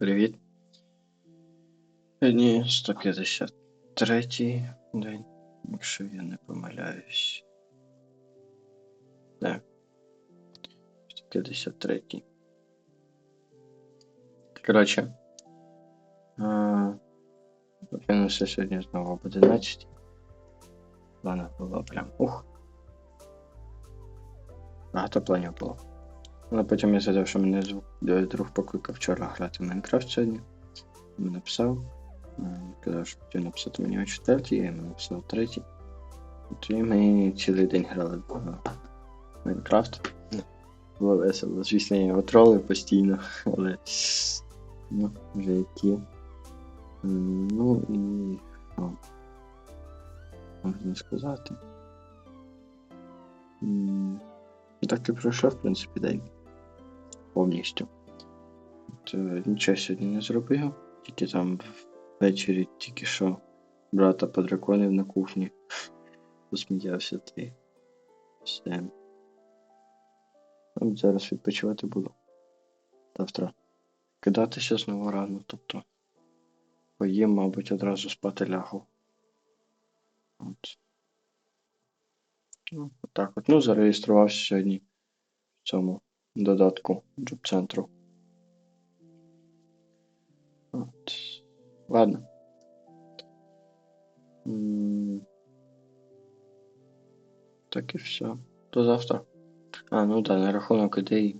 Привіт. Сьогодні 153 день, якщо я не помиляюсь. Так. 153. Коротше. а, Прокинувся сьогодні знову об 11. Ладно, було прям. Ух. Багато планів було. Але потім я згадав, що мене друг покликав вчора грати в Майнкрафт сьогодні. Він написав. Казав, що хотів написати мені о четвертій, я йому написав о третій. От і ми цілий день грали в Майнкрафт. Було весело. Звісно, я його тролив постійно, але ну, вже які. Ну і що можна сказати. Так і пройшов, в принципі, день. Повністю. От, нічого сьогодні не зробив. Тільки там ввечері тільки що брата подраконив на кухні. Посміявся ти. Все. От зараз відпочивати буду. Завтра. Кидатися знову рано, тобто. Поїм, мабуть, одразу спати лягу. От. Ну, так от. Ну, зареєструвався сьогодні в цьому додатку джоб-центру. От. Ладно. Так і все. До завтра. А, ну да, на рахунок ідей.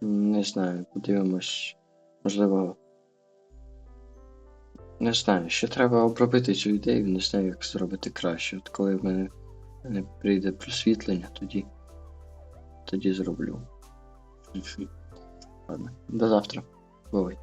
Не знаю, подивимось. Можливо. Не знаю, ще треба обробити цю ідею, не знаю, як зробити краще. От коли в мене, мене прийде просвітлення, тоді. Тоді зроблю. Ладно, до завтра. Бувай.